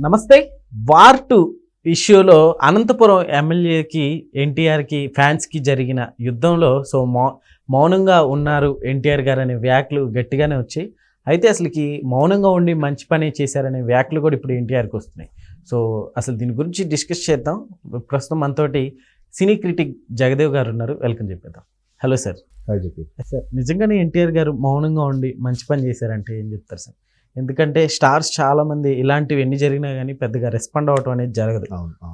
నమస్తే. War two ఇష్యూలో అనంతపురం ఎమ్మెల్యేకి ఎన్టీఆర్కి ఫ్యాన్స్కి జరిగిన యుద్ధంలో సో మౌ మౌనంగా ఉన్నారు ఎన్టీఆర్ గారు అనే వ్యాఖ్యలు గట్టిగానే వచ్చాయి. అయితే అసలుకి మౌనంగా ఉండి మంచి పని చేశారనే వ్యాఖ్యలు కూడా ఇప్పుడు ఎన్టీఆర్కి వస్తున్నాయి. సో అసలు దీని గురించి డిస్కస్ చేద్దాం. ప్రస్తుతం మనతోటి సినీ క్రిటిక్ జగదేవ్ గారు ఉన్నారు. వెల్కమ్ చెప్పేద్దాం. Hello sir. సార్ నిజంగానే ఎన్టీఆర్ గారు మౌనంగా ఉండి మంచి పని చేశారంటే ఏం చెప్తారు సార్? ఎందుకంటే స్టార్స్ చాలా మంది ఇలాంటివి ఎన్ని జరిగినా కానీ పెద్దగా రెస్పాండ్ అవ్వటం అనేది జరగదు.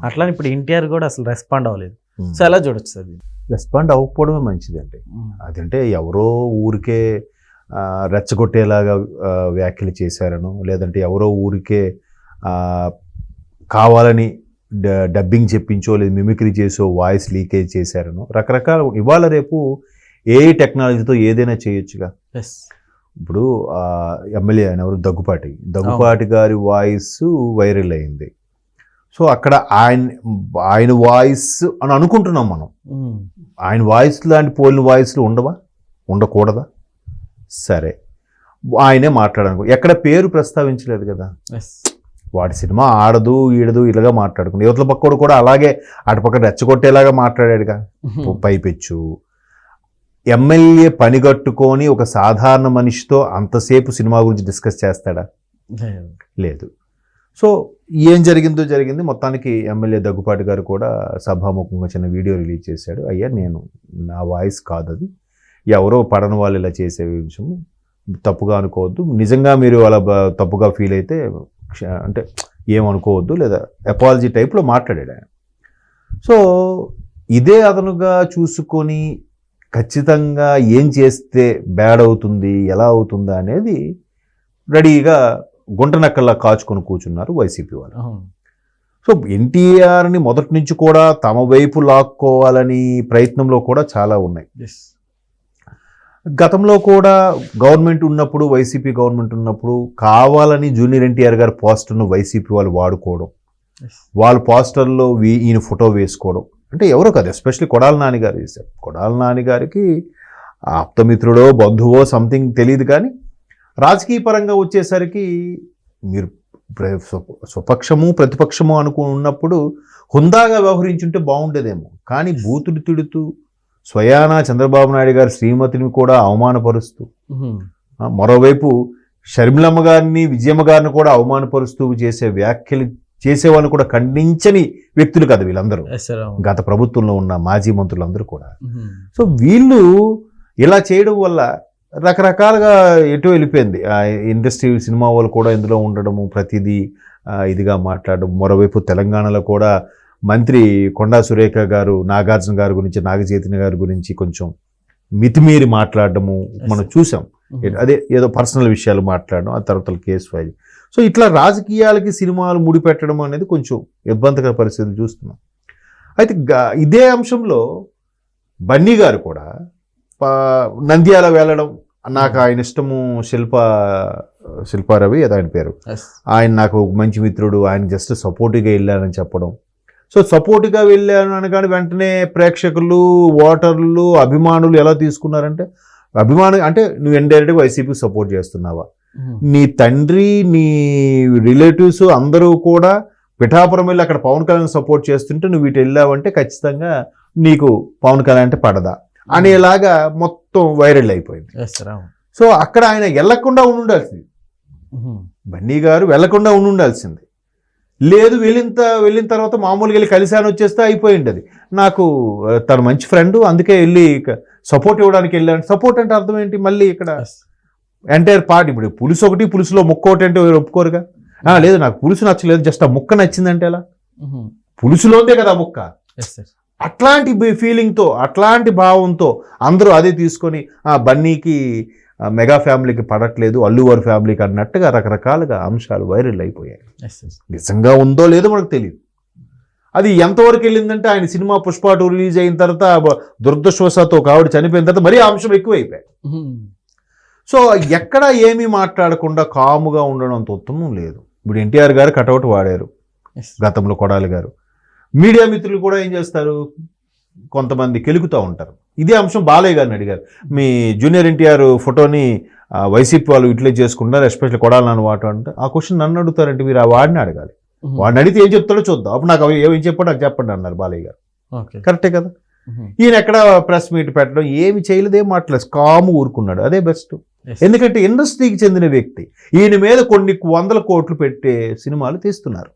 అట్లా ఇప్పుడు ఎన్టీఆర్ కూడా అసలు రెస్పాండ్ అవ్వలేదు. సో ఎలా చూడొచ్చు దీన్ని? రెస్పాండ్ అవ్వకపోవడమే మంచిదండి. అదంటే ఎవరో ఊరికే రెచ్చగొట్టేలాగా వ్యాఖ్యలు చేశారను లేదంటే ఎవరో ఊరికే కావాలని డబ్బింగ్ చెప్పించో లేదు మిమిక్రీ చేసో వాయిస్ లీకేజ్ చేశారను రకరకాల ఇవాళ రేపు ఏ టెక్నాలజీతో ఏదైనా చేయొచ్చుగా. ఇప్పుడు ఎమ్మెల్యే ఆయన ఎవరు? దగ్గుపాటి. దగ్గుపాటి గారి వాయిస్ వైరల్ అయింది. సో అక్కడ ఆయన ఆయన వాయిస్ అని అనుకుంటున్నాం మనం. ఆయన వాయిస్ లాంటి పోలిన వాయిస్లు ఉండవా? ఉండకూడదా? సరే. ఆయనే మాట్లాడనుకో ఎక్కడ పేరు ప్రస్తావించలేదు కదా. వాడి సినిమా ఆడదు ఈడదు ఇలాగా మాట్లాడుకుని. యువతల పక్కడు కూడా అలాగే అటుపక్క రెచ్చగొట్టేలాగా మాట్లాడాడుగా. పైపెచ్చు. ఎమ్మెల్యే పనిగట్టుకొని ఒక సాధారణ మనిషితో అంతసేపు సినిమా గురించి డిస్కస్ చేస్తాడా? లేదు. సో ఏం జరిగిందో జరిగింది. మొత్తానికి ఎమ్మెల్యే దగ్గుపాటి గారు కూడా సభాముఖంగా చిన్న వీడియో రిలీజ్ చేశాడు. అయ్యా నేను నా వాయిస్ కాదు అది ఎవరో పడని వాళ్ళు ఇలా చేసే విషయం. తప్పుగా అనుకోవద్దు. నిజంగా మీరు అలా తప్పుగా ఫీల్ అయితే అంటే ఏమనుకోవద్దు లేదా అపాలజీ టైప్లో మాట్లాడాడు ఆయన. సో ఇదే అదనుగా చూసుకొని ఖచ్చితంగా ఏం చేస్తే బ్యాడ్ అవుతుంది ఎలా అవుతుందా అనేది రెడీగా గుంటనక్కల్లా కాచుకొని కూర్చున్నారు వైసీపీ వాళ్ళు. సో ఎన్టీఆర్ని మొదటి నుంచి కూడా తమ వైపు లాక్కోవాలని ప్రయత్నంలో కూడా చాలా ఉన్నాయి. గతంలో కూడా గవర్నమెంట్ ఉన్నప్పుడు వైసీపీ గవర్నమెంట్ ఉన్నప్పుడు కావాలని జూనియర్ ఎన్టీఆర్ గారి పోస్టర్ను వైసీపీ వాళ్ళు వాడుకోవడం వాళ్ళ పోస్టర్లో ఈయన ఫోటో వేసుకోవడం అంటే ఎవరో కాదు ఎస్పెషల్లీ కొడాల నాని గారు చేశారు. కొడాల నాని గారికి ఆప్తమిత్రుడో బంధువో సంథింగ్ తెలియదు కానీ రాజకీయ పరంగా వచ్చేసరికి మీరు స్వపక్షము ప్రతిపక్షము అనుకుని ఉన్నప్పుడు హుందాగా వ్యవహరించుంటే బాగుండేదేమో. కానీ బూతులు తిడుతూ స్వయానా చంద్రబాబు నాయుడు గారి శ్రీమతిని కూడా అవమానపరుస్తూ మరోవైపు షర్మిలమ్మ గారిని విజయమ్మ గారిని కూడా అవమానపరుస్తూ చేసే వ్యాఖ్యలు చేసేవాళ్ళని కూడా ఖండించని వ్యక్తులు కదా వీళ్ళందరూ. గత ప్రభుత్వంలో ఉన్న మాజీ మంత్రులందరూ కూడా. సో వీళ్ళు ఇలా చేయడం వల్ల రకరకాలుగా ఎటు వెళ్ళిపోయింది. ఆ ఇండస్ట్రీ సినిమా వాళ్ళు కూడా ఇందులో ఉండడము ప్రతిదీ ఇదిగా మాట్లాడడం. మరోవైపు తెలంగాణలో కూడా మంత్రి కొండా సురేఖ గారు నాగార్జున గారి గురించి నాగచైతన్య గారి గురించి కొంచెం మితిమీరి మాట్లాడడము మనం చూసాం. అదే ఏదో పర్సనల్ విషయాలు మాట్లాడడం ఆ తర్వాత కేసు ఫైల్. సో ఇట్లా రాజకీయాలకి సినిమాలు ముడిపెట్టడం అనేది కొంచెం ఇబ్బందికర పరిస్థితులు చూస్తున్నాం. అయితే ఇదే అంశంలో బన్నీ గారు కూడా నంద్యాల వెళ్ళడం నాకు ఆయన ఇష్టము శిల్ప శిల్పారవి అది ఆయన పేరు. ఆయన నాకు మంచి మిత్రుడు ఆయన జస్ట్ సపోర్ట్గా వెళ్ళానని చెప్పడం. సో సపోర్ట్గా వెళ్ళాను అనగానే వెంటనే ప్రేక్షకులు ఓటర్లు అభిమానులు ఎలా తీసుకున్నారంటే అభిమాను అంటే నువ్వు ఇండైరెక్ట్గా వైసీపీ సపోర్ట్ చేస్తున్నావా. నీ తండ్రి నీ రిలేటివ్స్ అందరూ కూడా పిఠాపురం వెళ్ళి అక్కడ పవన్ కళ్యాణ్ సపోర్ట్ చేస్తుంటే నువ్వు ఇటు వెళ్ళావంటే ఖచ్చితంగా నీకు పవన్ కళ్యాణ్ అంటే పడదా? అనేలాగా మొత్తం వైరల్ అయిపోయింది. సో అక్కడ ఆయన వెళ్ళకుండా ఉండాల్సింది. బన్నీ గారు వెళ్ళకుండా ఉండాల్సింది. లేదు వెళ్ళిన వెళ్ళిన తర్వాత మామూలుగా వెళ్ళి కలిశాను వచ్చేస్తే అయిపోయింది అది నాకు తన మంచి ఫ్రెండ్ అందుకే వెళ్ళి సపోర్ట్ ఇవ్వడానికి వెళ్ళాను. సపోర్ట్ అంటే అర్థం ఏంటి? మళ్ళీ ఇక్కడ ఎంటైర్ పార్ట్ ఇప్పుడు పులుసు ఒకటి పులుసులో ముక్క ఒకటి అంటే ఒప్పుకోరుగా? లేదు నాకు పులుసు నచ్చలేదు. జస్ట్ ఆ ముక్క నచ్చిందంటే ఎలా. పులుసులోందే కదా ముక్క. అట్లాంటి ఫీలింగ్తో అట్లాంటి భావంతో అందరూ అదే తీసుకొని ఆ బన్నీకి మెగా ఫ్యామిలీకి పడట్లేదు అల్లువారి ఫ్యామిలీకి అన్నట్టుగా రకరకాలుగా అంశాలు వైరల్ అయిపోయాయి. నిజంగా ఉందో లేదో మనకు తెలియదు అది ఎంతవరకు వెళ్ళిందంటే ఆయన సినిమా పుష్ప టూ రిలీజ్ అయిన తర్వాత దురదృష్టవశాత్తు ఒక ఆవిడ చనిపోయిన తర్వాత మరీ అంశం ఎక్కువైపోయాయి. సో ఎక్కడ ఏమీ మాట్లాడకుండా కాముగా ఉండడం అంత ఉత్తమం లేదు. ఇప్పుడు ఎన్టీఆర్ గారు కటౌట్ వాడారు. గతంలో కొడాలి గారు. మీడియా మిత్రులు కూడా ఏం చేస్తారు? కొంతమంది కెలుకుతూ ఉంటారు. ఇదే అంశం బాలయ్య గారిని అడిగారు. మీ జూనియర్ ఎన్టీఆర్ ఫోటోని వైసీపీ వాళ్ళు యూటిలైజ్ చేసుకుంటున్నారు ఎస్పెషల్లీ కొడాలి నాన్న వాట అంటే ఆ క్వశ్చన్ నన్ను అడుగుతారంటే మీరు ఆ వాడిని అడగాలి. వాడిని అడిగితే ఏం చెప్తాడో చూద్దాం. అప్పుడు నాకు ఏం చెప్పాడు నాకు చెప్పండి అన్నారు బాలయ్య గారు. కరెక్టే కదా? ఈయన ఎక్కడ ప్రెస్ మీట్ పెట్టడం ఏమి చేయలేదు ఏం మాట్లాడలేదు. కాము ఊరుకున్నాడు. అదే బెస్ట్. ఎందుకంటే ఇండస్ట్రీకి చెందిన వ్యక్తి ఈయన మీద కొన్ని వందల కోట్లు పెట్టే సినిమాలు తీస్తున్నారు.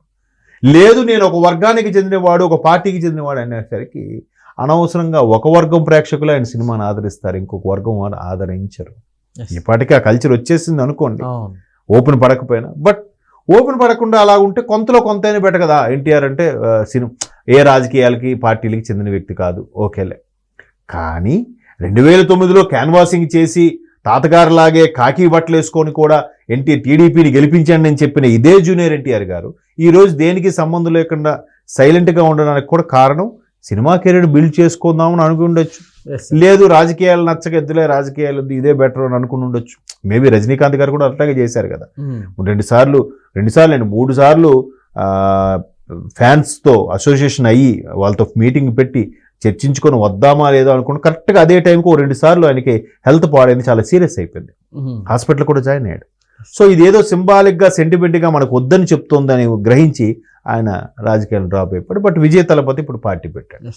లేదు నేను ఒక వర్గానికి చెందినవాడు ఒక పార్టీకి చెందినవాడు అనేసరికి అనవసరంగా ఒక వర్గం ప్రేక్షకులు ఆయన సినిమాను ఆదరిస్తారు ఇంకొక వర్గం వారు ఆదరించరు. ఇప్పటికీ ఆ కల్చర్ వచ్చేసింది అనుకోండి. ఓపెన్ పడకపోయినా. బట్ ఓపెన్ పడకుండా అలా ఉంటే కొంతలో కొంతైనా బెటర్ కదా. ఎన్టీఆర్ అంటే సినిమా ఏ రాజకీయాలకి పార్టీలకి చెందిన వ్యక్తి కాదు. ఓకేలే. కానీ రెండు వేల తొమ్మిదిలో క్యాన్వాసింగ్ చేసి తాతగారులాగే కాకి బట్టలు వేసుకొని కూడా ఎన్టీ టీడీపీని గెలిపించండి అని చెప్పిన ఇదే జూనియర్ ఎన్టీఆర్ గారు. ఈ రోజు దేనికి సంబంధం లేకుండా సైలెంట్గా ఉండడానికి కూడా కారణం సినిమా కెరీర్ బిల్డ్ చేసుకుందామని అనుకుని ఉండొచ్చు. లేదు రాజకీయాలు నచ్చక ఎద్దులే రాజకీయాలు ఇదే బెటర్ అని అనుకుని ఉండొచ్చు. మేబీ రజనీకాంత్ గారు కూడా అట్లాగే చేశారు కదా. ఉమ్. రెండు సార్లు రెండు సార్లు అండి మూడు సార్లు ఫ్యాన్స్తో అసోసియేషన్ అయ్యి వాళ్ళతో మీటింగ్ పెట్టి చర్చించుకొని వద్దామా లేదో అనుకుని కరెక్ట్గా అదే టైంకి ఓ రెండు సార్లు ఆయనకి హెల్త్ పాడైంది చాలా సీరియస్ అయిపోయింది. హాస్పిటల్ కూడా జాయిన్ అయ్యాడు సో ఇదేదో సింబాలిక్గా సెంటిమెంట్గా మనకు వద్దని చెప్తోందని గ్రహించి ఆయన రాజకీయాలు డ్రాప్ అయిపోయాడు బట్ విజయ్ తలపతి ఇప్పుడు పార్టీ పెట్టాడు.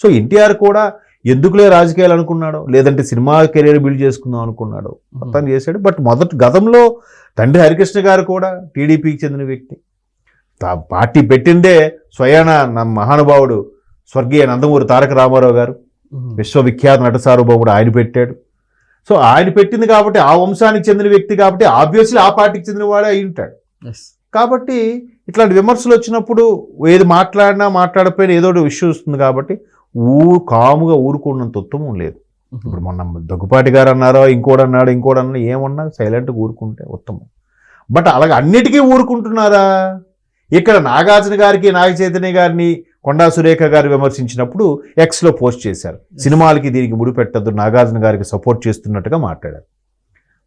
సో ఎన్టీఆర్ కూడా ఎందుకులే రాజకీయాలు అనుకున్నాడో? లేదంటే సినిమా కెరీర్ బిల్డ్ చేసుకుందాం అనుకున్నాడో? మొత్తం చేశాడు. బట్ మొదటి గతంలో తండ్రి హరికృష్ణ గారు కూడా టీడీపీకి చెందిన వ్యక్తి. తా- పార్టీ పెట్టిందే స్వయాన నా మహానుభావుడు స్వర్గీయ నందమూరి తారక రామారావు గారు. విశ్వవిఖ్యాత నట సార్వభౌముడు ఆయన పెట్టాడు. సో ఆయన పెట్టింది కాబట్టి ఆ వంశానికి చెందిన వ్యక్తి కాబట్టి ఆబ్వియస్లీ ఆ పార్టీకి చెందిన వాడే అయి ఉంటాడు. కాబట్టి ఇట్లాంటి విమర్శలు వచ్చినప్పుడు ఏది మాట్లాడినా మాట్లాడకపోయినా ఏదో ఒక ఇష్యూ వస్తుంది కాబట్టి ఊ కాముగా ఊరుకున్నంత ఉత్తమం లేదు. ఇప్పుడు మొన్న దగ్గుపాటి గారు అన్నారో ఇంకోటి అన్నాడు ఇంకోటి అన్నా ఏమన్నా సైలెంట్గా ఊరుకుంటే ఉత్తమం. బట్ అలాగే అన్నిటికీ ఊరుకుంటున్నారా? ఇక్కడ నాగార్జున గారికి నాగ చైతన్య గారిని కొండా సురేఖ గారు విమర్శించినప్పుడు ఎక్స్లో పోస్ట్ చేశారు. సినిమాలకి దీనికి ముడిపెట్టద్దు నాగార్జున గారికి సపోర్ట్ చేస్తున్నట్టుగా మాట్లాడారు.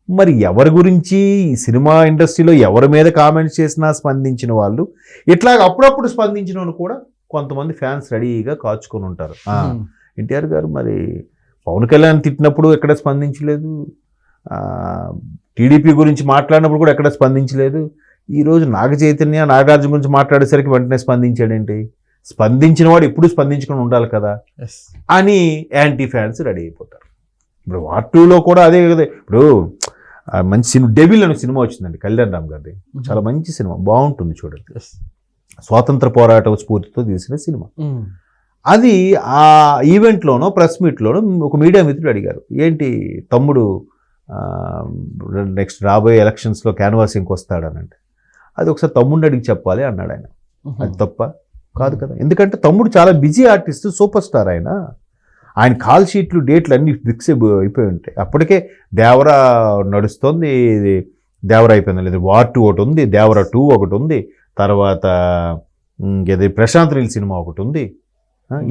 మరి ఎవరి గురించి ఈ సినిమా ఇండస్ట్రీలో ఎవరి మీద కామెంట్స్ చేసినా స్పందించిన వాళ్ళు ఇట్లాగ అప్పుడప్పుడు స్పందించిన వాళ్ళు కూడా కొంతమంది ఫ్యాన్స్ రెడీగా కాచుకొని ఉంటారు. ఎన్టీఆర్ గారు మరి పవన్ కళ్యాణ్ తిట్టినప్పుడు ఎక్కడ స్పందించలేదు. టీడీపీ గురించి మాట్లాడినప్పుడు కూడా ఎక్కడ స్పందించలేదు. ఈరోజు నాగ చైతన్య నాగార్జున గురించి మాట్లాడేసరికి వెంటనే స్పందించాడేంటి? స్పందించిన వాడు ఎప్పుడు స్పందించుకొని ఉండాలి కదా. అని యాంటీ ఫ్యాన్స్ రెడీ అయిపోతారు. ఇప్పుడు వార్ టూలో కూడా అదే కదా. ఇప్పుడు మంచి సినిమా డెవిల్ అనే సినిమా వచ్చిందండి కళ్యాణ్ రామ్ గారిది. చాలా మంచి సినిమా బాగుంటుంది చూడండి. స్వాతంత్ర పోరాట స్ఫూర్తితో తీసిన సినిమా. అది ఆ ఈవెంట్లోనో ప్రెస్ మీట్లోనో ఒక మీడియా మిత్రుడు అడిగారు ఏంటి తమ్ముడు నెక్స్ట్ రాబోయే ఎలక్షన్స్లో క్యాన్వాసింగ్కి వస్తాడనంటే అది ఒకసారి తమ్ముడిని అడిగి చెప్పాలి అన్నాడు ఆయన. అది తప్ప కాదు కదా. ఎందుకంటే తమ్ముడు చాలా బిజీ ఆర్టిస్ట్ సూపర్ స్టార్ ఆయన. ఆయన కాల్ షీట్లు డేట్లు అన్ని ఫిక్స్ అయిపోయి ఉంటాయి. అప్పటికే దేవరా నడుస్తుంది ఇది దేవరా అయిపోయింది లేదు వార్ టూ ఒకటి ఉంది దేవరా టూ ఒకటి ఉంది. తర్వాత ఇంకేది ప్రశాంత్ రీల్ సినిమా ఒకటి ఉంది.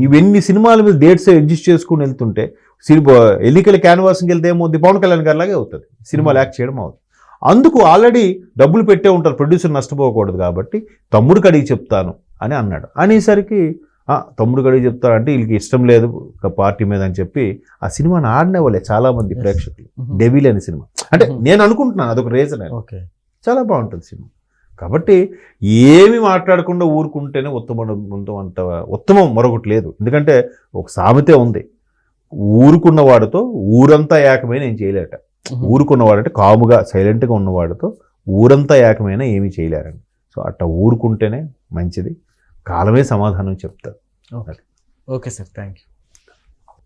ఇవన్నీ సినిమాల మీద డేట్స్ అడ్జస్ట్ చేసుకుని వెళ్తుంటే సినిమా ఎన్నికల క్యాన్వాసింగ్కి వెళ్తే ఏమవుద్ది పవన్ కళ్యాణ్ గారి లాగే అవుతుంది. సినిమాలు యాక్ట్ చేయడం అవుతుంది అందుకు ఆల్రెడీ డబ్బులు పెట్టే ఉంటారు ప్రొడ్యూసర్ నష్టపోకూడదు కాబట్టి తమ్ముడికి అడిగి చెప్తాను అని అన్నాడు. అనేసరికి "ఆ, తమ్ముడికి అడిగి చెప్తాను అంటే వీళ్ళకి ఇష్టం లేదు ఒక పార్టీ మీద అని చెప్పి ఆ సినిమాని ఆడినవాళ్ళే చాలా మంది Yes. ప్రేక్షకులు. డెవిల్ అనే సినిమా. అంటే. నేను అనుకుంటున్నాను అదొక రీజన్ ఓకే. చాలా బాగుంటుంది సినిమా. కాబట్టి ఏమి మాట్లాడకుండా ఊరుకుంటేనే ఉత్తమం ఉత్తమం అంత ఉత్తమం మరొకటి లేదు. ఎందుకంటే ఒక సామెతే ఉంది. ఊరుకున్న వాడితో ఊరంతా ఏకమే నేను చేయలేట. ఊరుకున్నవాడంటే కాముగా సైలెంట్గా ఉన్నవాడితో ఊరంతా ఏకమైనా ఏమీ చేయలేరండి సో అట్లా ఊరుకుంటేనే మంచిది. కాలమే సమాధానం చెప్తారు. Okay. Okay sir. Thank you